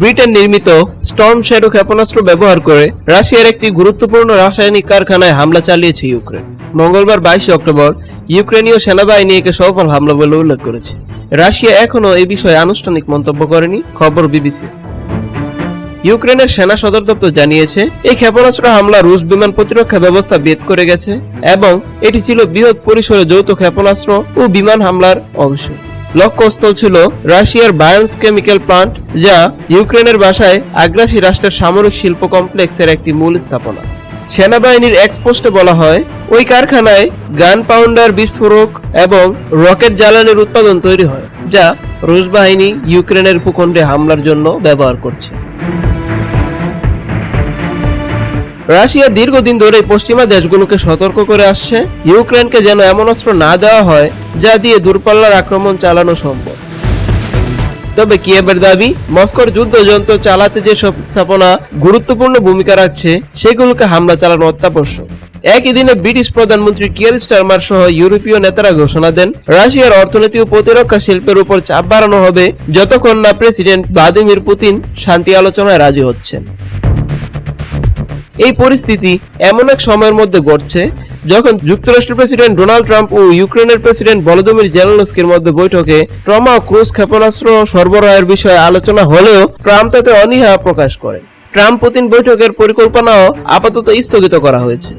Britain নির্মিত Sturm shadow ক্ষেপণাস্ত্র ব্যবহার করে রাশিয়ার একটি গুরুত্বপূর্ণ রাসায়নিক কারখানায় হামলা চালিয়েছে ইউক্রেন। মঙ্গলবার বাইশে অক্টোবর ইউক্রেনীয় সেনাবাহিনী একে সফল হামলা বলে উল্লেখ করেছে। রাশিয়া এখনও এই বিষয়ে আনুষ্ঠানিক মন্তব্য করেনি, খবর বিবিসি। ইউক্রেনের সেনা সদর দপ্তর জানিয়েছে, এই ক্ষেপণাস্ত্র হামলা রুশ বিমান প্রতিরক্ষা ব্যবস্থা বেদ করে গেছে এবং এটি ছিল বৃহৎ পরিসরে যৌথ ক্ষেপণাস্ত্র ও বিমান হামলার অংশ। লক্ষ্যস্থল ছিল রাশিয়ার বায়ান্স কেমিক্যাল প্লান্ট যা ইউক্রেনের বাসায় আগ্রাসী রাষ্ট্রের সামরিক শিল্প কমপ্লেক্সের একটি মূল স্থাপনা। সেনাবাহিনীর এক্সপোস্টে বলা হয়, ওই কারখানায় গান পাউন্ডার বিস্ফোরক এবং রকেট জ্বালানির উৎপাদন তৈরি হয়, যা রুশ বাহিনী ইউক্রেনের ভূখণ্ডে হামলার জন্য ব্যবহার করছে। রাশিয়া দীর্ঘদিন ধরে পশ্চিমা দেশগুলোকে সতর্ক করে আসছে। ইউক্রেনকে যেন এমন অস্ত্র না দেওয়া হয়, যা দিয়ে দূরপাল্লার আক্রমণ চালানো সম্ভব। তবে কিয়েবের দাবি, মস্কোর যুদ্ধযন্ত্র চালাতে যেসব স্থাপনা গুরুত্বপূর্ণ ভূমিকা রাখছে, সেগুলোকে হামলা চালানো অত্যাবশ্যক। একই দিনে ব্রিটিশ প্রধানমন্ত্রী কিয়ার স্টারমার সহ ইউরোপীয় নেতারা ঘোষণা দেন, রাশিয়ার অর্থনীতি ও প্রতিরক্ষা শিল্পের উপর চাপ বাড়ানো হবে, যতক্ষণ না প্রেসিডেন্ট ভ্লাদিমির পুতিন শান্তি আলোচনায় রাজি হচ্ছেন। এই পরিস্থিতি এমন এক সময়ের মধ্যে ঘটছে যখন যুক্তরাষ্ট্রের প্রেসিডেন্ট ডোনাল্ড ট্রাম্প ও ইউক্রেনের প্রেসিডেন্ট ভলোদিমির জেলেনস্কির মধ্যে বৈঠকে ট্রমা ক্রুজ ক্ষেপণাস্ত্র সরবরাহের বিষয়ে আলোচনা হলেও ট্রাম্প তাতে অনীহা প্রকাশ করেন। ট্রাম্প পুতিন বৈঠকের পরিকল্পনাও আপাতত স্থগিত করা হয়েছে।